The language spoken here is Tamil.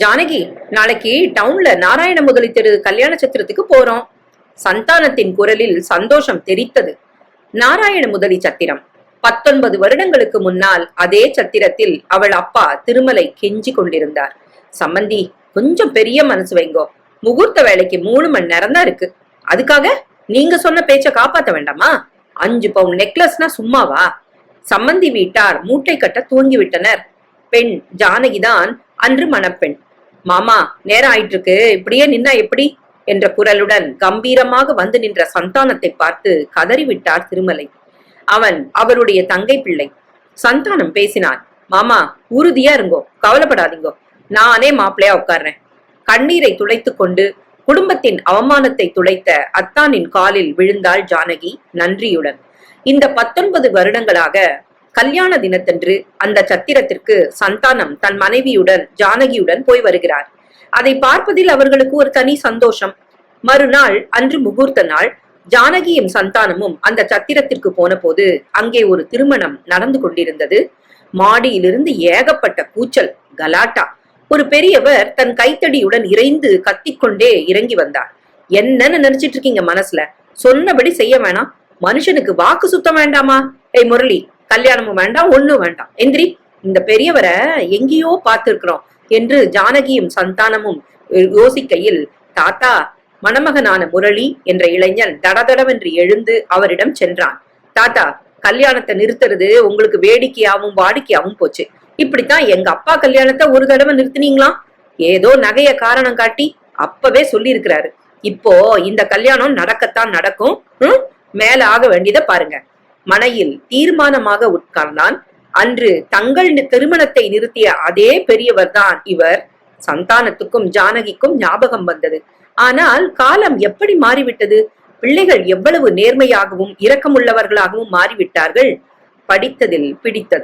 ஜானகி நாளைக்கு டவுன்ல நாராயண முதலி தெரு கல்யாண சத்திரத்துக்கு போறோம். சந்தானத்தின் குரலில் சந்தோஷம் தெரித்தது. நாராயண முதலி சத்திரம். பத்தொன்பது வருடங்களுக்கு முன்னால் அதே சத்திரத்தில் அவள் அப்பா திருமலை கெஞ்சி கொண்டிருந்தார். சம்மந்தி கொஞ்சம் பெரிய மனசு வைங்கோ. முகூர்த்த வேலைக்கு மூணு மணி நேரம் தான் இருக்கு. அதுக்காக நீங்க சொன்ன பேச்ச காப்பாத்த வேண்டாமா? அஞ்சு பவுன் நெக்லஸ்னா சும்மாவா? சம்மந்தி வீட்டார் மூட்டை கட்ட துவங்கி விட்டனர் பெண் ஜானகிதான் அன்று மணப்பெண். மாமா நேரம் ஆயிட்டு இருக்கு இப்படியே நின்னா எப்படி? என்ற குரலுடன் கம்பீரமாக வந்து நின்ற சந்தானத்தை பார்த்து கதறிவிட்டார் திருமலை. அவன் அவருடைய தங்கை பிள்ளை. சந்தானம் பேசினான். மாமா உறுதியா இருங்கோ கவலைப்படாதீங்கோ. நானே மாப்பிள்ளையா உட்கார்றேன். கண்ணீரை துளைத்து கொண்டு குடும்பத்தின் அவமானத்தை துளைத்த அத்தானின் காலில் விழுந்தாள் ஜானகி நன்றியுடன். இந்த பத்தொன்பது வருடங்களாக கல்யாண தினத்தன்று அந்த சத்திரத்திற்கு சந்தானம் தன் மனைவியுடன் ஜானகியுடன் போய் வருகிறார். அதை பார்ப்பதில் அவர்களுக்கு ஒரு தனி சந்தோஷம். மறுநாள் அன்று முகூர்த்த நாள் ஜானகியும் சந்தானமும் அந்த சத்திரத்திற்கு போன போது அங்கே ஒரு திருமணம் நடந்து கொண்டிருந்தது. மாடியிலிருந்து ஏகப்பட்ட கூச்சல் கலாட்டா. ஒரு பெரியவர் தன் கைத்தடியுடன் இறைந்து கத்திக்கொண்டே இறங்கி வந்தார். என்னன்னு நினைச்சிட்டு இருக்கீங்க மனசுல? சொன்னபடி செய்ய வேணாம். மனுஷனுக்கு வாக்கு சுத்தம் வேண்டாமா? ஏய் முரளி கல்யாணமும் வேண்டாம் ஒண்ணும் வேண்டாம். எந்திரி இந்த பெரியவரை எங்கேயோ பார்த்திருக்கிறோம் என்று ஜானகியும் சந்தானமும் யோசிக்கையில் தாத்தா மணமகனான முரளி என்ற இளைஞன் தடதடவென்று எழுந்து அவரிடம் சென்றான். தாத்தா கல்யாணத்தை நிறுத்துறது உங்களுக்கு வேடிக்கையாவும் வாடிக்கையாவும் போச்சு. இப்படித்தான் எங்க அப்பா கல்யாணத்தை ஒரு தடவை நிறுத்துனீங்களா? ஏதோ நகைய காரணம் காட்டி அப்பவே சொல்லி இருக்கிறாரு இப்போ இந்த கல்யாணம் நடக்கத்தான் நடக்கும். ம்? மேல ஆக வேண்டியதை பாருங்க. மனையில் தீர்மானமாக உட்கார்ந்தான். அன்று தங்கள் திருமணத்தை நிறுத்திய அதே பெரியவர் தான் இவர். சந்தானத்துக்கும் ஜானகிக்கும் ஞாபகம் வந்தது. ஆனால் காலம் எப்படி மாறிவிட்டது? பிள்ளைகள் எவ்வளவு நேர்மையாகவும் இரக்கமுள்ளவர்களாகவும் மாறிவிட்டார்கள்? படித்ததில் பிடித்தது.